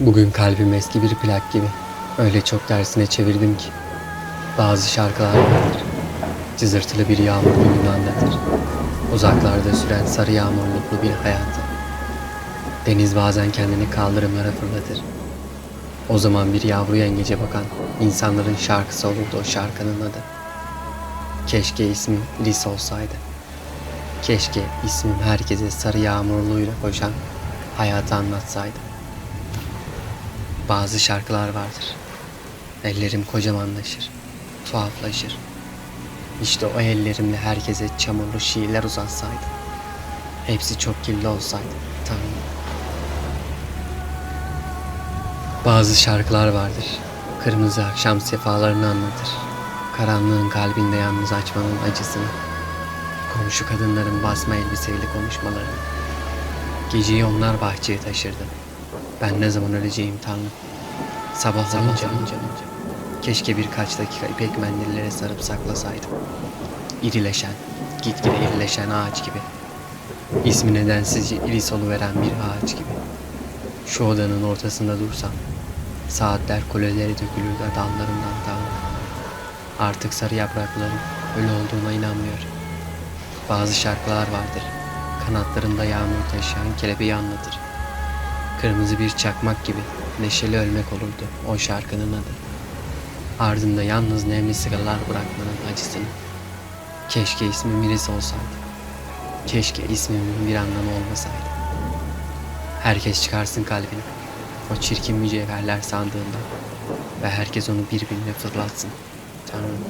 Bugün kalbim eski bir plak gibi. Öyle çok tersine çevirdim ki. Bazı şarkılar vardır. Cızırtılı bir yağmur gününü anlatır. Uzaklarda süren sarı yağmurluklu bir hayatı. Deniz bazen kendini kaldırımlara fırlatır. O zaman bir yavru yengece bakan insanların şarkısı olurdu o şarkının adı. Keşke ismim Lis olsaydı. Keşke ismim herkese sarı yağmurluyla koşan hayatı anlatsaydı. Bazı şarkılar vardır. Ellerim kocamanlaşır, tuhaflaşır. İşte o ellerimle herkese çamurlu şiirler uzatsaydım. Hepsi çok kirli olsaydı, Tanrım. Bazı şarkılar vardır. Kırmızı akşam sefalarını anlatır. Karanlığın kalbinde yalnız açmanın acısını. Komşu kadınların basma elbiseli konuşmalarını. Geceyi onlar bahçeye taşırdı. Ben ne zaman öleceğim Tanrım. Sabahlayınca keşke birkaç dakika ipek mendillere sarıp saklasaydım. İrileşen, gitgide irileşen ağaç gibi. İsmi nedensizce iris veren bir ağaç gibi. Şu odanın ortasında dursam, saatler kuleleri dökülür de dallarından Tanrım. Artık sarı yaprakların ölü olduğuna inanmıyorum. Bazı şarkılar vardır. Kanatlarında yağmur taşıyan kelebeği anlatır. Kırmızı bir çakmak gibi neşeli ölmek olurdu o şarkının adı. Ardında yalnız nemli sigaralar bırakmanın acısını. Keşke ismim Iris olsaydı. Keşke ismimin bir anlamı olmasaydı. Herkes çıkarsın kalbini. O çirkin mücevherler sandığından. Ve herkes onu birbirine fırlatsın. Tanrım